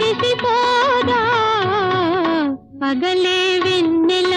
మురిసిపోదా? పగలే వెన్నెల